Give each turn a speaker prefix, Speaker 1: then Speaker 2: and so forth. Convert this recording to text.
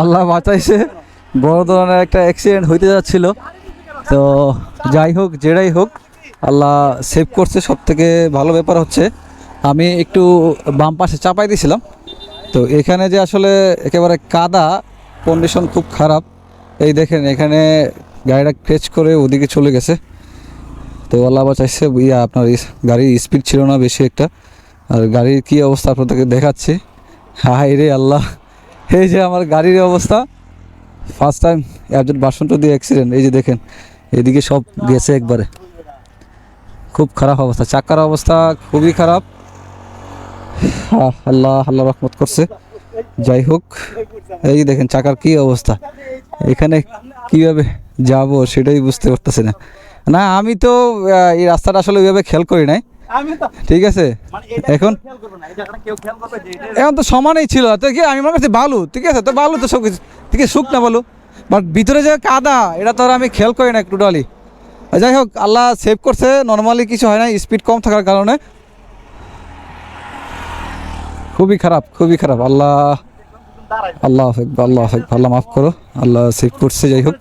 Speaker 1: আল্লাহ বাঁচাইছে। বড় ধরনের একটা অ্যাক্সিডেন্ট হইতে যাচ্ছিল। তো যাই হোক, যেটাই হোক, আল্লাহ সেভ করছে। সব থেকে ভালো ব্যাপার হচ্ছে, আমি একটু বাম পাশে চাপাই দিয়েছিলাম তো এখানে যে আসলে একেবারে কাদা কন্ডিশন খুব খারাপ। এই দেখেন, এখানে গাড়িটা ক্রেচ করে ওদিকে চলে গেছে। তো আল্লাহ বাঁচাইছে। ইয়া, আপনার গাড়ির স্পিড ছিল না বেশি একটা। আর গাড়ির কী অবস্থা আপনাদেরকে দেখাচ্ছি। হাই রে আল্লাহ। এই যে আমার গাড়ির অবস্থা। ফার্স্ট টাইম একজন বাসনটা দিয়ে অ্যাক্সিডেন্ট এই যে দেখেন, এদিকে সব গেছে একবারে। খুব খারাপ অবস্থা, চাকার অবস্থা খুবই খারাপ। আল্লাহ আল্লাহ রহমত করছে। যাই হোক, এই যে দেখেন, চাকার কি অবস্থা। এখানে কীভাবে যাব সেটাই বুঝতে পারতেছি না। না, আমি তো এই রাস্তাটা আসলে ওইভাবে খেয়াল করি নাই। ঠিক আছে?
Speaker 2: মানে
Speaker 1: এখন এখন তো সমানই ছিল। তো কি আমি মনে করছি বালু। ঠিক আছে তো বালু তো সব কিছু ঠিক আছে শুক না বালু। বাট ভিতরে যে কাদা এটা তো আর আমি খেয়াল করি না টোটালি যাই হোক আল্লাহ সেভ করছে। নর্মালি কিছু হয় না স্পিড কম থাকার কারণে। খুবই খারাপ খুবই খারাপ। আল্লাহ আল্লাহ হাফেক আল্লাহ হাফেক আল্লাহ মাফ করো। আল্লাহ সেভ করছে যাই হোক।